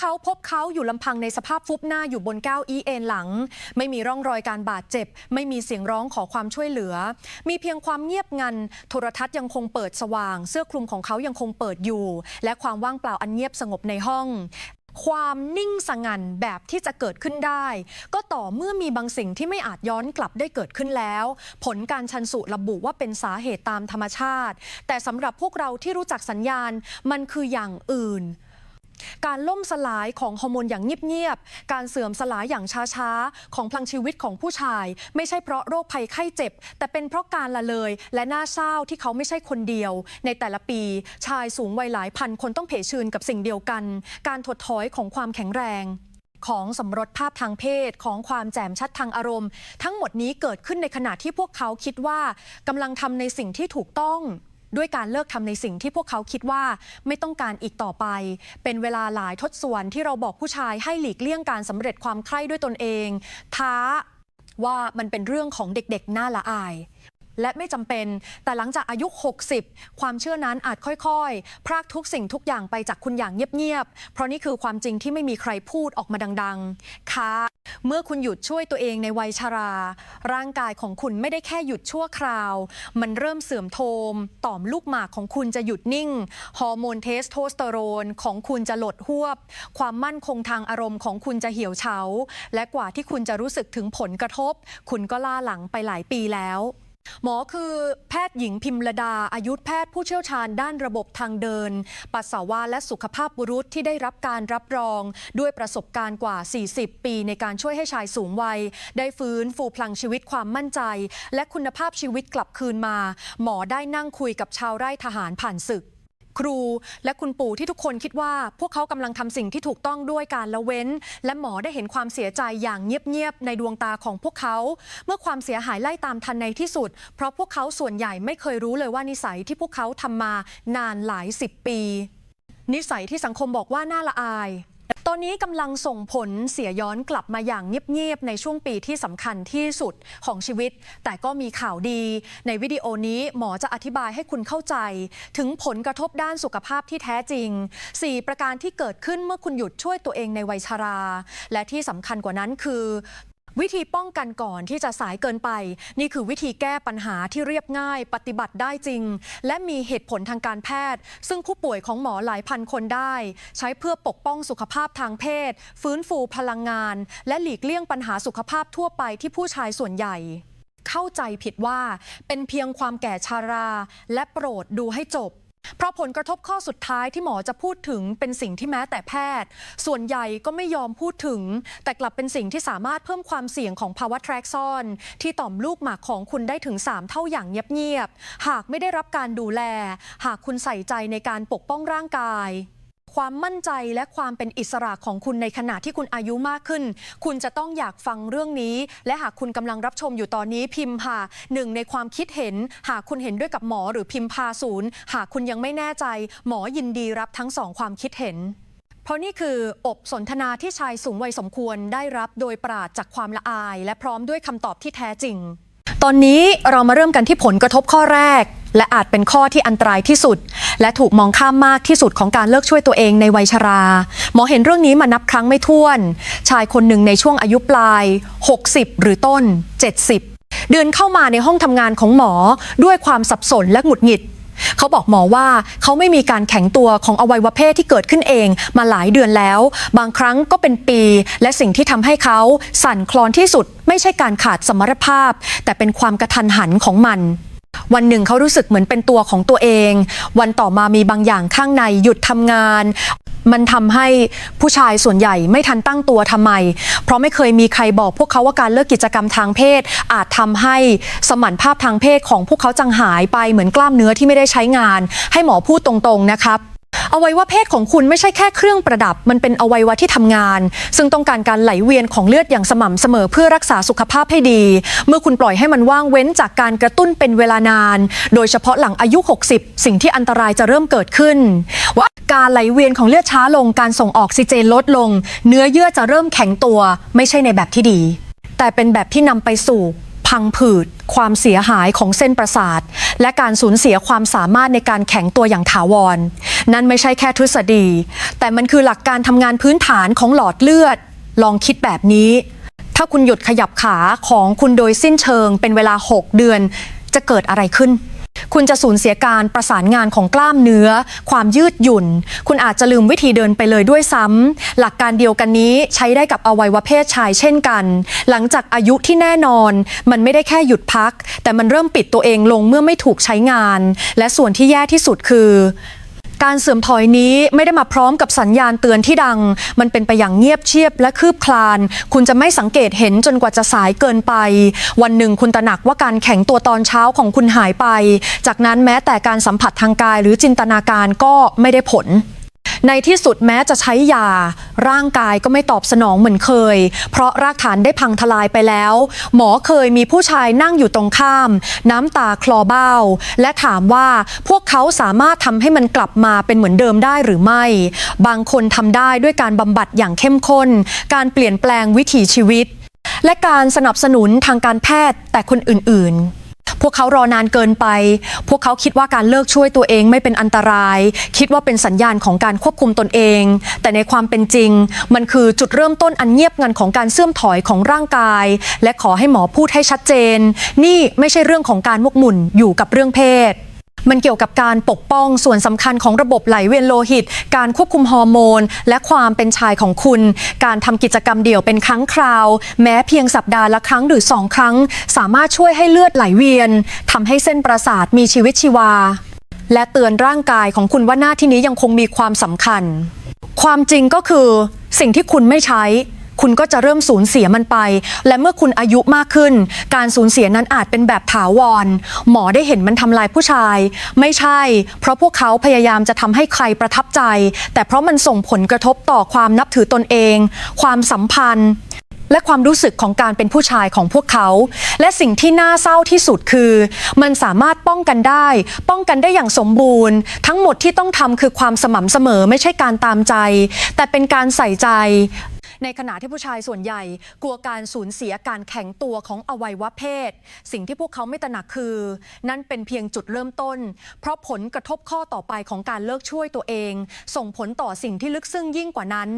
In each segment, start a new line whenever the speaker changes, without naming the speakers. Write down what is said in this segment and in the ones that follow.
เขาพบเขาอยู่ลำพังในสภาพฟุบหน้าอยู่บนเก้าอี้เอนหลัง ไม่มีร่องรอยการบาดเจ็บ ไม่มีเสียงร้องขอความช่วยเหลือ มีเพียงความเงียบงัน โทรทัศน์ยังคงเปิดสว่าง เสื้อคลุมของเขายังคงเปิดอยู่ และความว่างเปล่าอันเงียบสงบในห้องความนิ่งสงันแบบที่จะเกิดขึ้นได้ ก็ต่อเมื่อมีบางสิ่งที่ไม่อาจย้อนกลับได้เกิดขึ้นแล้ว ผลการชันสูตรระบุว่าเป็นสาเหตุตามธรรมชาติ แต่สำหรับพวกเราที่รู้จักสัญญาณมันคืออย่างอื่น การล่มสลายของฮอร์โมนอย่างเงียบๆ การเสื่อมสลายอย่างช้าๆ ของพลังชีวิตของผู้ชาย ไม่ใช่เพราะโรคภัยไข้เจ็บ แต่เป็นเพราะการละเลยและน่าเศร้าที่เขาไม่ใช่คนเดียว ในแต่ละปี ชายสูงวัยหลายพันคนต้องเผชิญกับสิ่งเดียวกัน การถดถอยของความแข็งแรงของสมรสภาพทางเพศของความแจ่มชัดทางอารมณ์ ทั้งหมดนี้เกิดขึ้นในขณะที่พวกเขาคิดว่ากำลังทำในสิ่งที่ถูกต้อง ด้วยการเลิกทำในสิ่งที่พวกเขาคิดว่าไม่ต้องการอีกต่อไป เป็นเวลาหลายทศวรรษที่เราบอกผู้ชายให้หลีกเลี่ยงการสำเร็จความใคร่ด้วยตนเอง ท้าว่ามันเป็นเรื่องของเด็กๆ น่าละอาย และไม่จำเป็น แต่หลังจากอายุ 60 ความเชื่อนั้นอาจค่อยๆ พรากทุกสิ่งทุกอย่างไปจากคุณอย่างเงียบๆ เพราะนี่คือความจริงที่ไม่มีใครพูดออกมาดังๆ ค่ะ เมื่อคุณหยุดช่วยตัวเองในวัยชรา ร่างกายของคุณไม่ได้แค่หยุดชั่วคราว มันเริ่มเสื่อมโทรม ต่อมลูกหมากของคุณจะหยุดนิ่ง ฮอร์โมนเทสโทสเตอโรนของคุณจะหลดหวบ ความมั่นคงทางอารมณ์ของคุณจะเหี่ยวเฉา และกว่าที่คุณจะรู้สึกถึงผลกระทบ คุณก็ล่าหลังไปหลายปีแล้ว หมอคือแพทย์หญิงพิมรดา อายุแพทย์ผู้เชี่ยวชาญด้านระบบทางเดิน ปัสสาวะและสุขภาพบุรุษที่ได้รับการรับรอง ด้วยประสบการณ์กว่า 40 ปีในการช่วยให้ชายสูงวัย ได้ฟื้นฟูพลังชีวิตความมั่นใจ และคุณภาพชีวิตกลับคืนมา หมอได้นั่งคุยกับชาวไร่ทหารผ่านศึก ครู และคุณปู่ที่ทุกคนคิดว่า พวกเขากำลังทำสิ่งที่ถูกต้องด้วยการละเว้น และหมอได้เห็นความเสียใจอย่างเงียบๆในดวงตาของพวกเขา เมื่อความเสียหายไล่ตามทันในที่สุด เพราะพวกเขาส่วนใหญ่ไม่เคยรู้เลยว่านิสัยที่พวกเขาทำมานานหลายสิบปี นิสัยที่สังคมบอกว่าน่าละอาย ตอนนี้กำลังส่งผลเสียย้อนกลับมาอย่างเงียบๆในช่วงปีที่สำคัญที่สุดของชีวิต แต่ก็มีข่าวดี ในวิดีโอนี้หมอจะอธิบายให้คุณเข้าใจ ถึงผลกระทบด้านสุขภาพที่แท้จริง 4 ประการที่เกิดขึ้นเมื่อคุณหยุดช่วยตัวเองในวัยชรา และที่สำคัญกว่านั้นคือ วิธีป้องกันก่อนที่จะสายเกินไป นี่คือวิธีแก้ปัญหาที่เรียบง่าย ปฏิบัติได้จริง และมีเหตุผลทางการแพทย์ ซึ่งผู้ป่วยของหมอหลายพันคนได้ ใช้เพื่อปกป้องสุขภาพทางเพศ ฟื้นฟูพลังงาน และหลีกเลี่ยงปัญหาสุขภาพทั่วไปที่ผู้ชายส่วนใหญ่เข้าใจผิดว่าเป็นเพียงความแก่ชารา และโปรดดูให้จบ เพราะผลกระทบข้อสุดท้ายที่หมอจะพูดถึงเป็นสิ่งที่แม้แต่แพทย์ ส่วนใหญ่ก็ไม่ยอมพูดถึง แต่กลับเป็นสิ่งที่สามารถเพิ่มความเสี่ยงของภาวะแทรกซ้อน ที่ต่อมลูกหมากของคุณได้ถึง 3 เท่าอย่างเงียบๆหากไม่ได้รับการดูแล หากคุณใส่ใจในการปกป้องร่างกาย ความมั่นใจและความเป็นอิสระของคุณในขณะที่คุณอายุมากขึ้น คุณจะต้องอยากฟังเรื่องนี้ และหากคุณกำลังรับชมอยู่ตอนนี้พิมพ์ค่ะหนึ่งในความคิดเห็น หากคุณเห็นด้วยกับหมอหรือพิมพ์พาศูนย์หากคุณยังไม่แน่ใจ หมอยินดีรับทั้งสองความคิดเห็นเพราะนี่คืออบสนทนาที่ชายสูงวัยสมควรได้รับโดยปราดจากความละอาย และพร้อมด้วยคำตอบที่แท้จริง ตอนนี้เรามาเริ่มกันที่ผลกระทบข้อแรก และอาจเป็นข้อที่อันตรายที่สุด และถูกมองข้ามมากที่สุดของการเลิกช่วยตัวเองในวัยชรา หมอเห็นเรื่องนี้มานับครั้งไม่ถ้วน ชายคนหนึ่งในช่วงอายุปลาย 60 หรือต้น 70 เดินเข้ามาในห้องทำงานของหมอด้วยความสับสนและหงุดหงิดเขาบอกหมอว่าเขาไม่มีการแข็งตัวของอวัยวะเพศที่เกิดขึ้นเองมาหลายเดือนแล้ว บางครั้งก็เป็นปี และสิ่งที่ทำให้เขาสั่นคลอนที่สุด ไม่ใช่การขาดสมรรถภาพ แต่เป็นความกระทันหันของมัน วันหนึ่งเขารู้สึกเหมือนเป็นตัวของตัวเอง วันต่อมามีบางอย่างข้างในหยุดทำงาน มันทำให้ผู้ชายส่วนใหญ่ไม่ทันตั้งตัวทำไม เพราะไม่เคยมีใครบอกพวกเขาว่าการเลิกกิจกรรมทางเพศ อาจทำให้สมรรถภาพทางเพศของพวกเขาจางหายไปเหมือนกล้ามเนื้อที่ไม่ได้ใช้งาน ให้หมอพูดตรงๆนะครับ อวัยวะเพศของคุณไม่ใช่แค่เครื่องประดับ มันเป็นอวัยวะที่ทำงาน ซึ่งต้องการการไหลเวียนของเลือดอย่างสม่ำเสมอเพื่อรักษาสุขภาพให้ดี เมื่อคุณปล่อยให้มันว่างเว้นจากการกระตุ้นเป็นเวลานาน โดยเฉพาะหลังอายุ 60 สิ่งที่อันตรายจะเริ่มเกิดขึ้น ว่าการไหลเวียนของเลือดช้าลง การส่งออกซิเจนลดลง เนื้อเยื่อจะเริ่มแข็งตัว ไม่ใช่ในแบบที่ดี แต่เป็นแบบที่นำไปสู่พังผืด ความเสียหายของเส้นประสาท และการสูญเสียความสามารถในการแข็งตัวอย่างถาวร นั่นไม่ใช่แค่ทฤษฎี แต่มันคือหลักการทำงานพื้นฐานของหลอดเลือด ลองคิดแบบนี้ ถ้าคุณหยุดขยับขาของคุณโดยสิ้นเชิง เป็นเวลา 6 เดือน จะเกิดอะไรขึ้นคุณจะสูญเสียการประสานงานของกล้ามเนื้อ ความยืดหยุ่น คุณอาจจะลืมวิธีเดินไปเลยด้วยซ้ำหลักการเดียวกันนี้ใช้ได้กับอวัยวะเพศชายเช่นกัน หลังจากอายุที่แน่นอน มันไม่ได้แค่หยุดพัก แต่มันเริ่มปิดตัวเองลงเมื่อไม่ถูกใช้งาน และส่วนที่แย่ที่สุดคือ การเสื่อมถอยนี้ไม่ได้มาพร้อมกับสัญญาณเตือนที่ดัง มันเป็นไปอย่างเงียบเชียบและคืบคลาน คุณจะไม่สังเกตเห็นจนกว่าจะสายเกินไป วันหนึ่งคุณตระหนักว่าการแข็งตัวตอนเช้าของคุณหายไป จากนั้นแม้แต่การสัมผัสทางกายหรือจินตนาการก็ไม่ได้ผล ในที่สุดแม้จะใช้ยา ร่างกายก็ไม่ตอบสนองเหมือนเคย เพราะรากฐานได้พังทลายไปแล้ว หมอเคยมีผู้ชายนั่งอยู่ตรงข้าม น้ำตาคลอเบ้า และถามว่าพวกเขาสามารถทำให้มันกลับมาเป็นเหมือนเดิมได้หรือไม่ บางคนทำได้ด้วยการบำบัดอย่างเข้มข้น การเปลี่ยนแปลงวิถีชีวิต และการสนับสนุนทางการแพทย์แต่คนอื่น ๆ พวกเขารอนานเกินไป พวกเขาคิดว่าการเลิกช่วยตัวเองไม่เป็นอันตราย คิดว่าเป็นสัญญาณของการควบคุมตนเอง แต่ในความเป็นจริง มันคือจุดเริ่มต้นอันเงียบงันของการเสื่อมถอยของร่างกาย และขอให้หมอพูดให้ชัดเจน นี่ไม่ใช่เรื่องของการมกหมุ่นอยู่กับเรื่องเพศ มันเกี่ยวกับการปกป้องส่วนสำคัญของระบบไหลเวียนโลหิต การควบคุมฮอร์โมน และความเป็นชายของคุณ การทำกิจกรรมเดี่ยวเป็นครั้งคราว แม้เพียงสัปดาห์ละครั้งหรือสองครั้ง สามารถช่วยให้เลือดไหลเวียนทำให้เส้นประสาทมีชีวิตชีวา และเตือนร่างกายของคุณว่าหน้าที่นี้ยังคงมีความสำคัญ ความจริงก็คือสิ่งที่คุณไม่ใช้ คุณก็จะเริ่มสูญเสียมันไป และเมื่อคุณอายุมากขึ้น การสูญเสียนั้นอาจเป็นแบบถาวร หมอได้เห็นมันทำลายผู้ชาย ไม่ใช่ เพราะพวกเขาพยายามจะทำให้ใครประทับใจ แต่เพราะมันส่งผลกระทบต่อความนับถือตนเอง ความสัมพันธ์และความรู้สึกของการเป็นผู้ชายของพวกเขา และสิ่งที่น่าเศร้าที่สุดคือ มันสามารถป้องกันได้ ป้องกันได้อย่างสมบูรณ์ ทั้งหมดที่ต้องทำคือความสม่ำเสมอไม่ใช่การตามใจ แต่เป็นการใส่ใจ ในขณะที่ผู้ชายส่วนใหญ่ กลัวการสูญเสียการแข็งตัวของอวัยวะเพศ สิ่งที่พวกเขาไม่ตระหนักคือ นั่นเป็นเพียงจุดเริ่มต้น เพราะผลกระทบข้อต่อไปของการเลิกช่วยตัวเอง ส่งผลต่อสิ่งที่ลึกซึ้งยิ่งกว่านั้น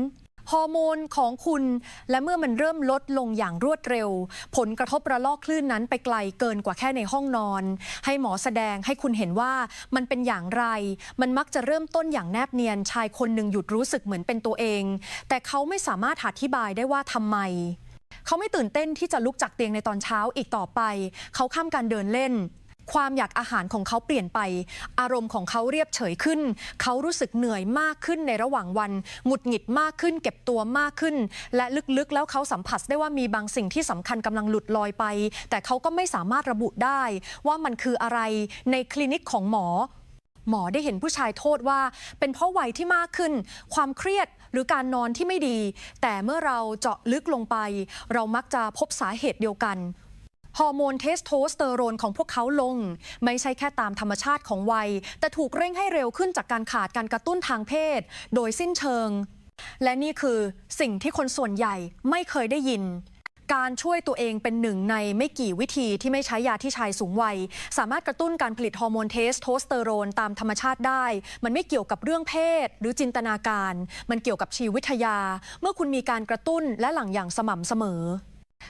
ฮอร์โมนของคุณ และเมื่อมันเริ่มลดลงอย่างรวดเร็ว ผลกระทบระลอกคลื่นนั้นไปไกลเกินกว่าแค่ในห้องนอน ให้หมอแสดงให้คุณเห็นว่ามันเป็นอย่างไร มันมักจะเริ่มต้นอย่างแนบเนียนชายคนหนึ่งหยุดรู้สึกเหมือนเป็นตัวเอง แต่เขาไม่สามารถอธิบายได้ว่าทำไมเขาไม่ตื่นเต้นที่จะลุกจากเตียงในตอนเช้าอีกต่อไป เขาข้ามการเดินเล่น ความอยากอาหารของเขาเปลี่ยนไป อารมณ์ของเขาเรียบเฉยขึ้น เขารู้สึกเหนื่อยมากขึ้นในระหว่างวัน หงุดหงิดมากขึ้น เก็บตัวมากขึ้น และลึกๆ แล้วเขาสัมผัสได้ว่ามีบางสิ่งที่สำคัญกำลังหลุดลอยไป แต่เขาก็ไม่สามารถระบุได้ ว่ามันคืออะไรในคลินิกของหมอหมอได้เห็นผู้ชายโทษว่า เป็นเพราะวัยที่มากขึ้น ความเครียดหรือการนอนที่ไม่ดี แต่เมื่อเราเจาะลึกลงไป เรามักจะพบสาเหตุเดียวกัน ฮอร์โมนเทสโทสเตอโรนของพวกเขาลง ไม่ใช่แค่ตามธรรมชาติของวัย แต่ถูกเร่งให้เร็วขึ้นจากการขาดการกระตุ้นทางเพศ โดยสิ้นเชิง และนี่คือสิ่งที่คนส่วนใหญ่ไม่เคยได้ยิน การช่วยตัวเองเป็นหนึ่งในไม่กี่วิธีที่ไม่ใช้ยาที่ชายสูงวัย สามารถกระตุ้นการผลิตฮอร์โมนเทสโทสเตอโรนตามธรรมชาติได้ มันไม่เกี่ยวกับเรื่องเพศ หรือจินตนาการ มันเกี่ยวกับชีวิทยา เมื่อคุณมีการกระตุ้นและหลั่งอย่างสม่ำเสมอ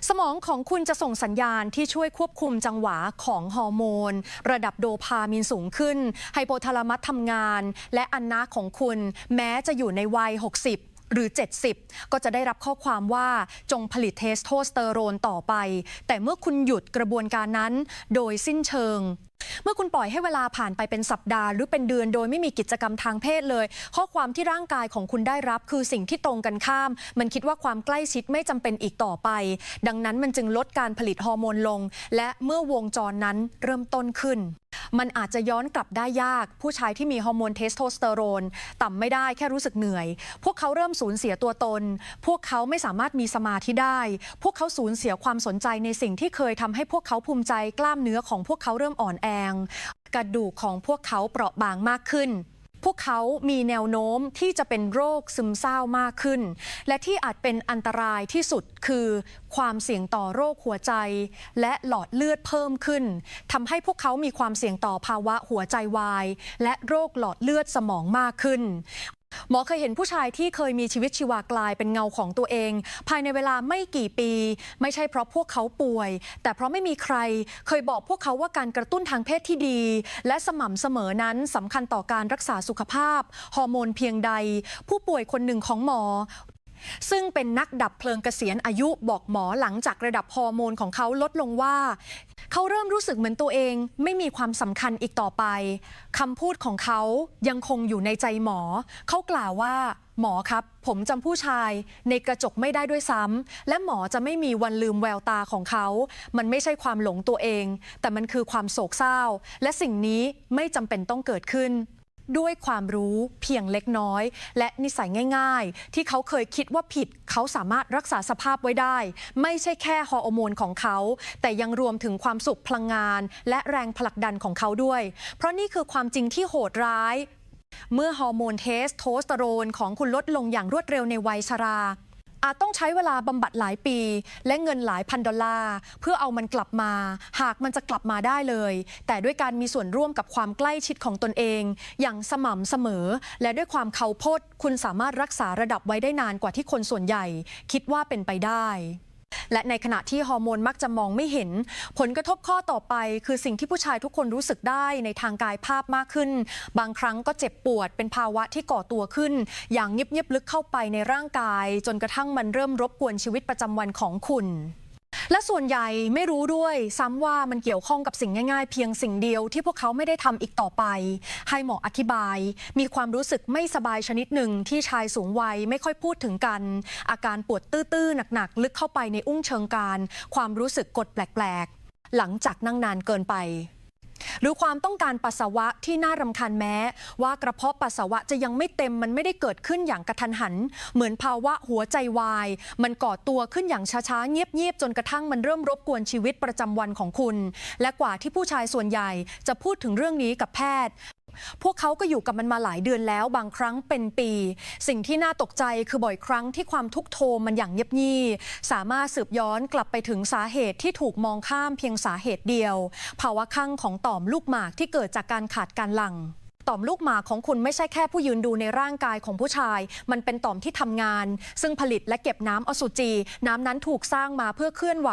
สมองของคุณจะส่งสัญญาณที่ช่วยควบคุมจังหวะของฮอร์โมน ระดับโดพามีนสูงขึ้น ไฮโปทาลามัสทำงาน และอันนาของคุณแม้จะอยู่ในวัย 60หรือ 70 ก็จะได้รับข้อความว่าจงผลิตเทสโทสเตอโรนต่อไป แต่เมื่อคุณหยุดกระบวนการนั้น โดยสิ้นเชิง เมื่อคุณปล่อยให้เวลาผ่านไปเป็นสัปดาห์หรือเป็นเดือนโดยไม่มีกิจกรรมทางเพศเลย ข้อความที่ร่างกายของคุณได้รับคือสิ่งที่ตรงกันข้าม มันคิดว่าความใกล้ชิดไม่จำเป็นอีกต่อไป ดังนั้นมันจึงลดการผลิตฮอร์โมนลง และเมื่อวงจรนั้นเริ่มต้นขึ้น มันอาจจะย้อนกลับได้ยาก ผู้ชายที่มีฮอร์โมนเทสโทสเตอโรน ต่ำไม่ได้แค่รู้สึกเหนื่อย พวกเขาเริ่มสูญเสียตัวตน พวกเขาไม่สามารถมีสมาธิได้ พวกเขาสูญเสียความสนใจในสิ่งที่เคยทำให้พวกเขาภูมิใจกล้ามเนื้อของพวกเขาเริ่มอ่อนแออง กระดูกของพวกเขาเปราะบางมากขึ้น พวกเขามีแนวโน้มที่จะเป็นโรคซึมเศร้ามากขึ้น และที่อาจเป็นอันตรายที่สุดคือ ความเสี่ยงต่อโรคหัวใจ และหลอดเลือดเพิ่มขึ้นทำให้พวกเขามีความเสี่ยงต่อภาวะหัวใจวาย และโรคหลอดเลือดสมองมากขึ้น หมอเคยเห็นผู้ชายที่เคยมีชีวิตชีวากลายเป็นเงาของตัวเอง ภายในเวลาไม่กี่ปี ไม่ใช่เพราะพวกเขาป่วย แต่เพราะไม่มีใคร เคยบอกพวกเขาว่าการกระตุ้นทางเพศที่ดี และสม่ำเสมอนั้นสำคัญต่อการรักษาสุขภาพ ฮอร์โมนเพียงใด ผู้ป่วยคนหนึ่งของหมอซึ่งเป็นนักดับเพลิงเกษียณอายุบอกหมอหลังจากระดับฮอร์โมนของเขาลดลงว่า เขาเริ่มรู้สึกเหมือนตัวเองไม่มีความสำคัญอีกต่อไปคำพูดของเขายังคงอยู่ในใจหมอ เขากล่าวว่า หมอครับ ผมจำผู้ชายในกระจกไม่ได้ด้วยซ้ำและหมอจะไม่มีวันลืมแววตาของเขา มันไม่ใช่ความหลงตัวเอง แต่มันคือความโศกเศร้า และสิ่งนี้ไม่จำเป็นต้องเกิดขึ้น ด้วยความรู้เพียงเล็กน้อย และนิสัยง่าย ๆ ที่เขาเคยคิดว่าผิดเขาสามารถรักษาสภาพไว้ได้ ไม่ใช่แค่ฮอร์โมนของเขา แต่ยังรวมถึงความสุขพลังงาน และแรงผลักดันของเขาด้วย เพราะนี่คือความจริงที่โหดร้าย เมื่อฮอร์โมนเทสโทสเตอโรนของคุณลดลงอย่างรวดเร็วในวัยชรา อาจต้องใช้เวลาบำบัดหลายปี และเงินหลายพันดอลลาร์ เพื่อเอามันกลับมา หากมันจะกลับมาได้เลย แต่ด้วยการมีส่วนร่วมกับความใกล้ชิดของตนเอง อย่างสม่ำเสมอ และด้วยความเคาพดคุณสามารถรักษาระดับไว้ได้นานกว่าที่คนส่วนใหญ่ คิดว่าเป็นไปได้ และในขณะที่ฮอร์โมนมักจะมองไม่เห็น ผลกระทบข้อต่อไป คือสิ่งที่ผู้ชายทุกคนรู้สึกได้ในทางกายภาพมากขึ้น บางครั้งก็เจ็บปวดเป็นภาวะที่ก่อตัวขึ้น อย่างเงียบๆลึกเข้าไปในร่างกาย จนกระทั่งมันเริ่มรบกวนชีวิตประจำวันของคุณ และส่วนใหญ่ไม่รู้ด้วยซ้ำว่ามันเกี่ยวข้องกับสิ่งง่ายๆ เพียงสิ่งเดียวที่พวกเขาไม่ได้ทำอีกต่อไป ให้หมออธิบาย มีความรู้สึกไม่สบายชนิดหนึ่งที่ชายสูงวัยไม่ค่อยพูดถึงกัน อาการปวดตื้อๆหนักๆ ลึกเข้าไปในอุ้งเชิงการ ความรู้สึกกดแปลกๆ หลังจากนั่งนานเกินไป หรือความต้องการปัสสาวะที่น่ารำคาญแม้ ว่ากระเพาะปัสสาวะจะยังไม่เต็มมันไม่ได้เกิดขึ้นอย่างกระทันหัน เหมือนภาวะหัวใจวาย มันก่อตัวขึ้นอย่างช้าๆ เงียบๆ จนกระทั่งมันเริ่มรบกวนชีวิตประจำวันของคุณ และกว่าที่ผู้ชายส่วนใหญ่จะพูดถึงเรื่องนี้กับแพทย์ พวกเขาก็อยู่กับมันมาหลายเดือนแล้วบางครั้งเป็นปี สิ่งที่น่าตกใจคือบ่อยครั้งที่ความทุกโทมมันอย่างเงียบงี่สามารถสืบย้อนกลับไปถึงสาเหตุที่ถูกมองข้ามเพียงสาเหตุเดียว ภาวะข้างของต่อมลูกหมากที่เกิดจากการขาดการหลั่งต่อมลูกหมากของคุณไม่ใช่แค่ผู้ยืนดูในร่างกายของผู้ชาย มันเป็นต่อมที่ทำงาน ซึ่งผลิตและเก็บน้ำอสุจิ น้ำนั้นถูกสร้างมาเพื่อเคลื่อนไหว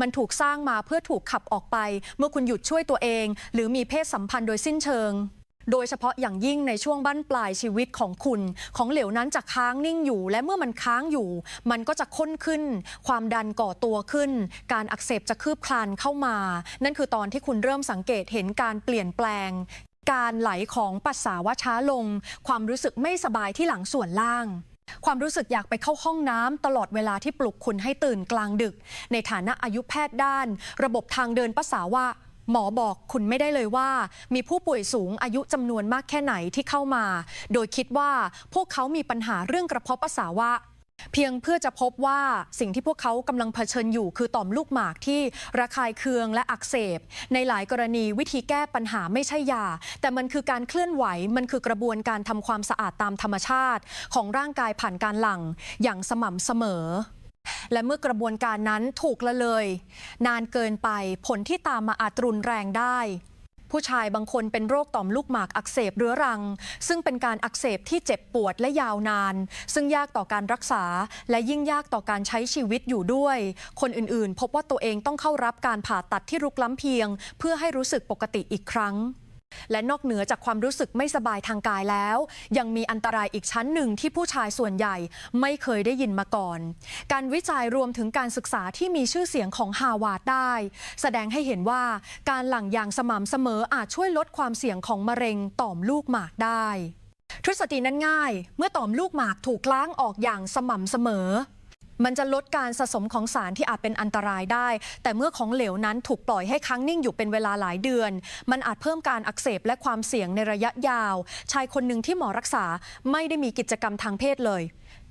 มันถูกสร้างมาเพื่อถูกขับออกไป เมื่อคุณหยุดช่วยตัวเอง หรือมีเพศสัมพันธ์โดยสิ้นเชิง โดยเฉพาะอย่างยิ่งในช่วงบั้นปลายชีวิตของคุณ ของเหลวนั้นจะค้างนิ่งอยู่ และเมื่อมันค้างอยู่ มันก็จะข้นขึ้น ความดันก่อตัวขึ้น การอักเสบจะคืบคลานเข้ามา นั่นคือตอนที่คุณเริ่มสังเกตเห็นการเปลี่ยนแปลงการไหลของปัสสาวะช้าลง ความรู้สึกไม่สบายที่หลังส่วนล่าง ความรู้สึกอยากไปเข้าห้องน้ำตลอดเวลาที่ปลุกคุณให้ตื่นกลางดึก ในฐานะอายุแพทย์ด้าน ระบบทางเดินปัสสาวะ หมอบอกคุณไม่ได้เลยว่า มีผู้ป่วยสูงอายุจำนวนมากแค่ไหนที่เข้ามา โดยคิดว่าพวกเขามีปัญหาเรื่องกระเพาะปัสสาวะเพียงเพื่อจะพบว่าสิ่งที่พวกเขากำลังเผชิญอยู่คือต่อมลูกหมากที่ระคายเคืองและอักเสบ ในหลายกรณีวิธีแก้ปัญหาไม่ใช่ยา แต่มันคือการเคลื่อนไหวมันคือกระบวนการทำความสะอาดตามธรรมชาติ ของร่างกายผ่านการหลั่งอย่างสม่ำเสมอ และเมื่อกระบวนการนั้นถูกละเลย นานเกินไปผลที่ตามมาอาจรุนแรงได้ ผู้ชายบางคนเป็นโรคต่อมลูกหมากอักเสบเรื้อรัง ซึ่งเป็นการอักเสบที่เจ็บปวดและยาวนาน ซึ่งยากต่อการรักษา และยิ่งยากต่อการใช้ชีวิตอยู่ด้วย คนอื่นๆ พบว่าตัวเองต้องเข้ารับการผ่าตัดที่รุกล้ำเพียง เพื่อให้รู้สึกปกติอีกครั้ง และนอกเหนือจากความรู้สึกไม่สบายทางกายแล้ว ยังมีอันตรายอีกชั้นหนึ่งที่ผู้ชายส่วนใหญ่ไม่เคยได้ยินมาก่อน การวิจัยรวมถึงการศึกษาที่มีชื่อเสียงของฮาวาดได้ แสดงให้เห็นว่าการหลั่งอย่างสม่ำเสมออาจช่วยลดความเสี่ยงของมะเร็งต่อมลูกหมากได้ ทฤษฎีนั้นง่าย เมื่อต่อมลูกหมากถูกล้างออกอย่างสม่ำเสมอ มันจะลดการสะสมของสารที่อาจเป็นอันตรายได้ แต่เมื่อของเหลวนั้นถูกปล่อยให้ค้างนิ่งอยู่เป็นเวลาหลายเดือน มันอาจเพิ่มการอักเสบและความเสี่ยงในระยะยาว ชายคนหนึ่งที่หมอรักษาไม่ได้มีกิจกรรมทางเพศเลย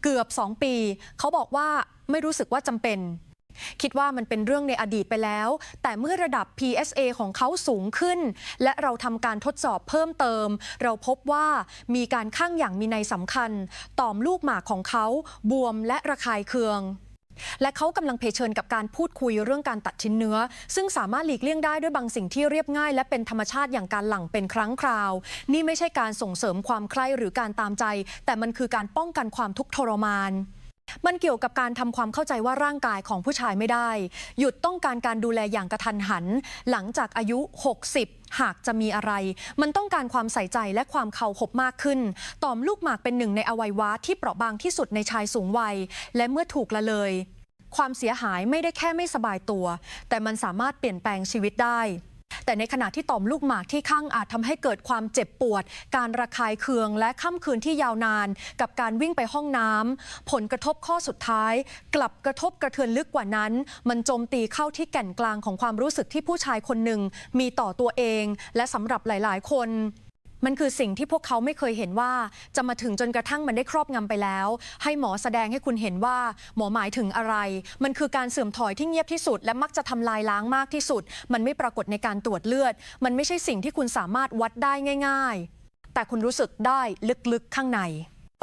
เกือบ 2 ปี เขาบอกว่าไม่รู้สึกว่าจำเป็น คิดว่ามันเป็นเรื่องในอดีตไปแล้ว แต่เมื่อระดับ PSA ของเขาสูงขึ้น และเราทำการทดสอบเพิ่มเติม เราพบว่ามีการข้างอย่างมีนัยสำคัญ ต่อมลูกหมากของเขาบวมและระคายเคืองและเขากำลังเผชิญกับการพูดคุยเรื่องการตัดชิ้นเนื้อ ซึ่งสามารถหลีกเลี่ยงได้ด้วยบางสิ่งที่เรียบง่าย และเป็นธรรมชาติอย่างการหลั่งเป็นครั้งคราว นี่ไม่ใช่การส่งเสริมความใคร่หรือการตามใจ แต่มันคือการป้องกันความทุกข์ทรมาน มันเกี่ยวกับการทำความเข้าใจว่าร่างกายของผู้ชายไม่ได้ หยุดต้องการการดูแลอย่างกระทันหัน หลังจากอายุ 60 หากจะมีอะไร มันต้องการความใส่ใจและความเคารพมากขึ้น ต่อมลูกหมากเป็นหนึ่งในอวัยวะที่เปราะบางที่สุดในชายสูงวัย และเมื่อถูกละเลย ความเสียหายไม่ได้แค่ไม่สบายตัว แต่มันสามารถเปลี่ยนแปลงชีวิตได้ แต่ในขณะที่ต่อมลูกหมากที่ข้างอาจทำให้เกิดความเจ็บปวด การระคายเคืองและค่ำคืนที่ยาวนาน กับการวิ่งไปห้องน้ำผลกระทบข้อสุดท้าย กลับกระทบกระเทือนลึกกว่านั้น มันโจมตีเข้าที่แก่นกลางของความรู้สึกที่ผู้ชายคนหนึ่งมีต่อตัวเอง และสำหรับหลาย ๆ คน มันคือสิ่งที่พวกเขาไม่เคยเห็นว่า จะมาถึงจนกระทั่งมันได้ครอบงำไปแล้ว ให้หมอแสดงให้คุณเห็นว่า หมอหมายถึงอะไร มันคือการเสื่อมถอยที่เงียบที่สุด และมักจะทำลายล้างมากที่สุด มันไม่ปรากฏในการตรวจเลือด มันไม่ใช่สิ่งที่คุณสามารถวัดได้ง่าย ๆ แต่คุณรู้สึกได้ลึกๆข้างใน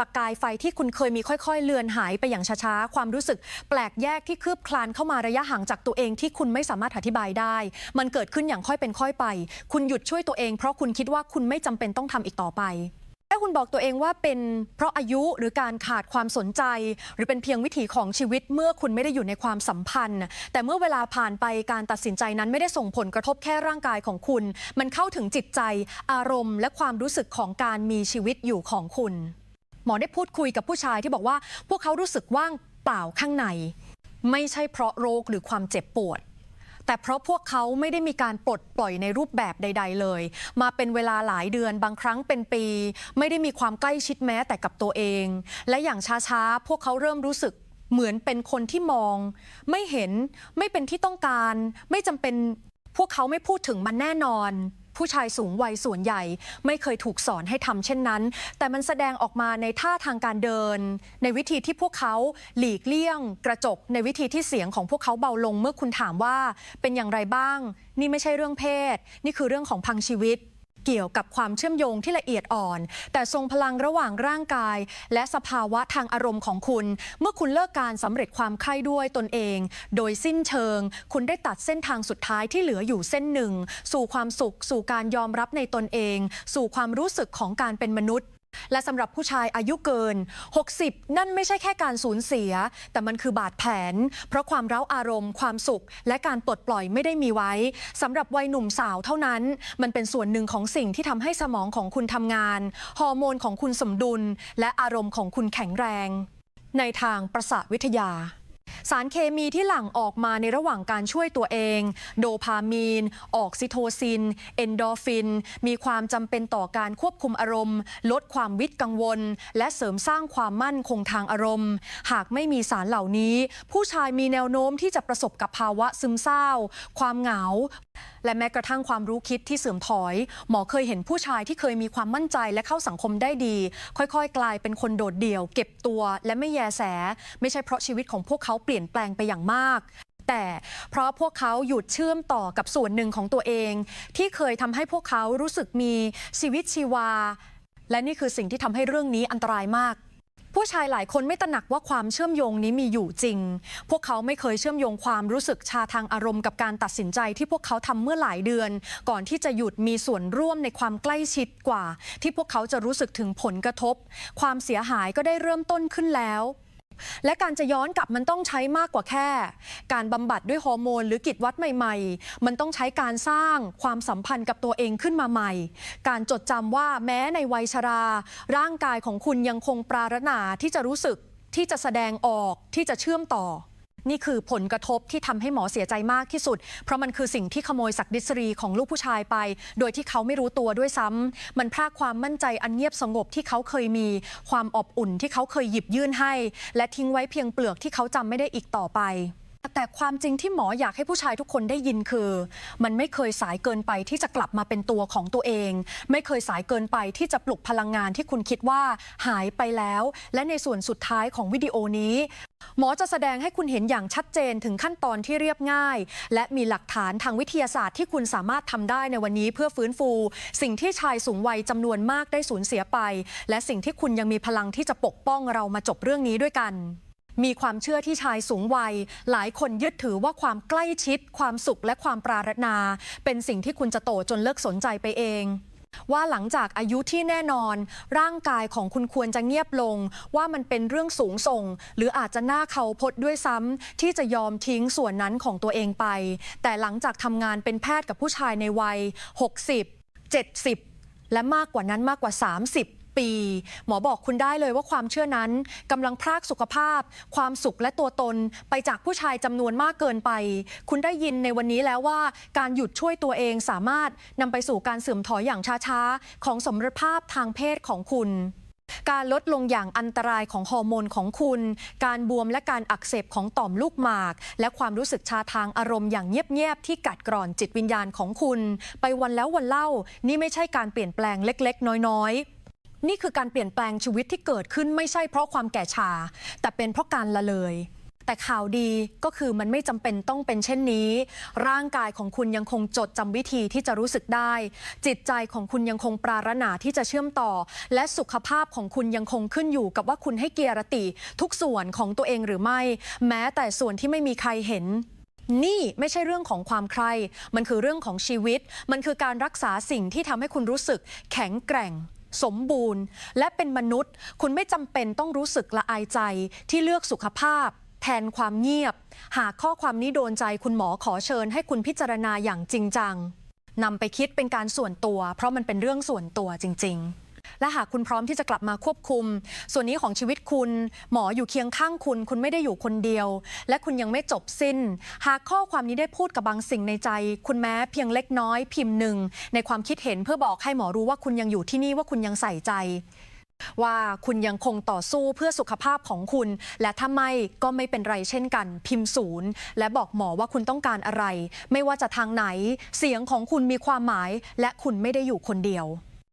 ประกายไฟที่คุณเคยมีค่อย ๆ เลือนหายไปอย่างช้าๆ ความรู้สึกแปลกแยกที่คืบคลานเข้ามาระยะห่างจากตัวเองที่คุณไม่สามารถอธิบายได้ มันเกิดขึ้นอย่างค่อยเป็นค่อยไป คุณหยุดช่วยตัวเองเพราะคุณคิดว่าคุณไม่จำเป็นต้องทำอีกต่อไปถ้าคุณบอกตัวเองว่าเป็นเพราะอายุหรือการขาดความสนใจ หรือเป็นเพียงวิถีของชีวิตเมื่อคุณไม่ได้อยู่ในความสัมพันธ์ แต่เมื่อเวลาผ่านไปการตัดสินใจนั้นไม่ได้ส่งผลกระทบแค่ร่างกายของคุณ มันเข้าถึงจิตใจ อารมณ์ และความรู้สึกของการมีชีวิตอยู่ของคุณ หมอได้พูดคุยกับผู้ชายที่บอกว่า พวกเขารู้สึกว่างเปล่าข้างใน ไม่ใช่เพราะโรคหรือความเจ็บปวด แต่เพราะพวกเขาไม่ได้มีการปลดปล่อยในรูปแบบใด ๆ เลย มาเป็นเวลาหลายเดือนบางครั้งเป็นปี ไม่ได้มีความใกล้ชิดแม้แต่กับตัวเอง และอย่างช้าๆพวกเขาเริ่มรู้สึกเหมือนเป็นคนที่มอง ไม่เห็นไม่เป็นที่ต้องการ ไม่จำเป็นพวกเขาไม่พูดถึงมันแน่นอน ผู้ชายสูงวัยส่วนใหญ่ ไม่เคยถูกสอนให้ทำเช่นนั้น แต่มันแสดงออกมาในท่าทางการเดิน ในวิธีที่พวกเขาหลีกเลี่ยง กระจก ในวิธีที่เสียงของพวกเขาเบาลงเมื่อคุณถามว่า เป็นอย่างไรบ้าง นี่ไม่ใช่เรื่องเพศ นี่คือเรื่องของพังชีวิต เกี่ยวกับความเชื่อมโยงที่ละเอียดอ่อน แต่ทรงพลังระหว่างร่างกาย และสภาวะทางอารมณ์ของคุณ เมื่อคุณเลิกการสำเร็จความไข้ด้วยตนเอง โดยสิ้นเชิง คุณได้ตัดเส้นทางสุดท้ายที่เหลืออยู่เส้นหนึ่ง สู่ความสุข สู่การยอมรับในตนเอง สู่ความรู้สึกของการเป็นมนุษย์ และสำหรับผู้ชายอายุเกิน 60 นั่นไม่ใช่แค่การสูญเสีย แต่มันคือบาดแผนเพราะความเร้าอารมณ์ ความสุข และการปลดปล่อยไม่ได้มีไว้สำหรับวัยหนุ่มสาวเท่านั้น มันเป็นส่วนหนึ่งของสิ่งที่ทำให้สมองของคุณทำงาน ฮอร์โมนของคุณสมดุล และอารมณ์ของคุณแข็งแรง ในทางประสาทวิทยา สารเคมีที่หลั่งออกมาในระหว่างการช่วยตัวเอง โดพามีน ออกซิโทซิน เอนโดฟิน มีความจำเป็นต่อการควบคุมอารมณ์ ลดความวิตกังวล และเสริมสร้างความมั่นคงทางอารมณ์ หากไม่มีสารเหล่านี้ ผู้ชายมีแนวโน้มที่จะประสบกับภาวะซึมเศร้า ความเหงา และแม้กระทั่งความรู้คิดที่เสื่อมถอย หมอเคยเห็นผู้ชายที่เคยมีความมั่นใจและเข้าสังคมได้ดี ค่อยๆ กลายเป็นคนโดดเดี่ยว เก็บตัว และไม่แยแส ไม่ใช่เพราะชีวิตของพวกเขาเปลี่ยนแปลงไปอย่างมากแต่เพราะพวกเขาหยุดเชื่อมต่อกับส่วนหนึ่งของตัวเอง ที่เคยทำให้พวกเขารู้สึกมีชีวิตชีวา และนี่คือสิ่งที่ทำให้เรื่องนี้อันตรายมาก ผู้ชายหลายคนไม่ตระหนักว่าความเชื่อมโยงนี้มีอยู่จริง พวกเขาไม่เคยเชื่อมโยงความรู้สึกชาทางอารมณ์กับการตัดสินใจที่พวกเขาทำเมื่อหลายเดือน ก่อนที่จะหยุดมีส่วนร่วมในความใกล้ชิดกว่า ที่พวกเขาจะรู้สึกถึงผลกระทบ ความเสียหายก็ได้เริ่มต้นขึ้นแล้ว และการจะย้อนกลับมันต้องใช้มากกว่าแค่ การบำบัดด้วยฮอร์โมนหรือกิจวัตรใหม่ๆ มันต้องใช้การสร้างความสัมพันธ์กับตัวเองขึ้นมาใหม่ การจดจำว่าแม้ในวัยชรา ร่างกายของคุณยังคงปรารถนาที่จะรู้สึกที่จะแสดงออกที่จะเชื่อมต่อ นี่คือผลกระทบที่ทำให้หมอเสียใจมากที่สุด เพราะมันคือสิ่งที่ขโมยศักดิศรีของลูกผู้ชายไป โดยที่เขาไม่รู้ตัวด้วยซ้ำมันพรากความมั่นใจอันเงียบสงบที่เขาเคยมี ความอบอุ่นที่เขาเคยหยิบยื่นให้ และทิ้งไว้เพียงเปลือกที่เขาจำไม่ได้อีกต่อไป แต่ความจริงที่หมออยากให้ผู้ชายทุกคนได้ยินคือ มันไม่เคยสายเกินไปที่จะกลับมาเป็นตัวของตัวเอง ไม่เคยสายเกินไปที่จะปลุกพลังงานที่คุณคิดว่าหายไปแล้ว และในส่วนสุดท้ายของวิดีโอนี้ หมอจะแสดงให้คุณเห็นอย่างชัดเจนถึงขั้นตอนที่เรียบง่าย และมีหลักฐานทางวิทยาศาสตร์ที่คุณสามารถทำได้ในวันนี้เพื่อฟื้นฟู สิ่งที่ชายสูงวัยจำนวนมากได้สูญเสียไป และสิ่งที่คุณยังมีพลังที่จะปกป้องเรามาจบเรื่องนี้ด้วยกัน มีความเชื่อที่ชายสูงวัย หลายคนยึดถือว่าความใกล้ชิด ความสุขและความปรารถนา เป็นสิ่งที่คุณจะโตจนเลิกสนใจไปเองว่าหลังจากอายุที่แน่นอน ร่างกายของคุณควรจะเงียบลง ว่ามันเป็นเรื่องสูงส่ง หรืออาจจะหน้าเขาพดด้วยซ้ำที่จะยอมทิ้งส่วนนั้นของตัวเองไป แต่หลังจากทำงานเป็นแพทย์กับผู้ชายในวัย 60 70 และมากกว่านั้นมากกว่า 30 ปี หมอบอกคุณได้เลยว่าความเชื่อนั้นกำลังพรากสุขภาพ ความสุขและตัวตนไปจากผู้ชายจำนวนมากเกินไป คุณได้ยินในวันนี้แล้วว่า การหยุดช่วยตัวเองสามารถนำไปสู่การเสื่อมถอยอย่างช้าๆ ของสมรรถภาพทางเพศของคุณการลดลงอย่างอันตรายของฮอร์โมนของคุณ การบวมและการอักเสบของต่อมลูกหมาก และความรู้สึกชาทางอารมณ์อย่างเงียบๆที่กัดกร่อนจิตวิญญาณของคุณ ไปวันแล้ววันเล่า นี่ไม่ใช่การเปลี่ยนแปลงเล็ก ๆ น้อยๆ นี่คือการเปลี่ยนแปลงชีวิตที่เกิดขึ้นไม่ใช่เพราะความแก่ชา แต่เป็นเพราะการละเลย แต่ข่าวดีก็คือมันไม่จำเป็นต้องเป็นเช่นนี้ ร่างกายของคุณยังคงจดจำวิธีที่จะรู้สึกได้ จิตใจของคุณยังคงปรารถนาที่จะเชื่อมต่อ และสุขภาพของคุณยังคงขึ้นอยู่กับว่าคุณให้เกียรติ ทุกส่วนของตัวเองหรือไม่ แม้แต่ส่วนที่ไม่มีใครเห็นนี่ไม่ใช่เรื่องของความใคร่ มันคือเรื่องของชีวิต มันคือการรักษาสิ่งที่ทำให้คุณรู้สึกแข็งแกร่ง สมบูรณ์ และเป็นมนุษย์ คุณไม่จำเป็นต้องรู้สึกละอายใจที่เลือกสุขภาพ แทนความเงียบ หากข้อความนี้โดนใจคุณหมอขอเชิญให้คุณพิจารณาอย่างจริงจังนำไปคิดเป็นการส่วนตัว เพราะมันเป็นเรื่องส่วนตัวจริง ๆ และหากคุณพร้อมที่จะกลับมาควบคุม ส่วนนี้ของชีวิตคุณหมออยู่เคียงข้างคุณ คุณไม่ได้อยู่คนเดียว และคุณยังไม่จบสิ้น หากข้อความนี้ได้พูดกับบางสิ่งในใจ คุณแม้เพียงเล็กน้อยพิมพ์หนึ่งในความคิดเห็นเพื่อบอกให้หมอรู้ว่าคุณยังอยู่ที่นี่ว่าคุณยังใส่ใจว่าคุณยังคงต่อสู้เพื่อสุขภาพของคุณ และถ้าไม่ก็ไม่เป็นไรเช่นกัน พิมพ์ศูนย์ และบอกหมอว่าคุณต้องการอะไร ไม่ว่าจะทางไหน เสียงของคุณมีความหมาย และคุณไม่ได้อยู่คนเดียว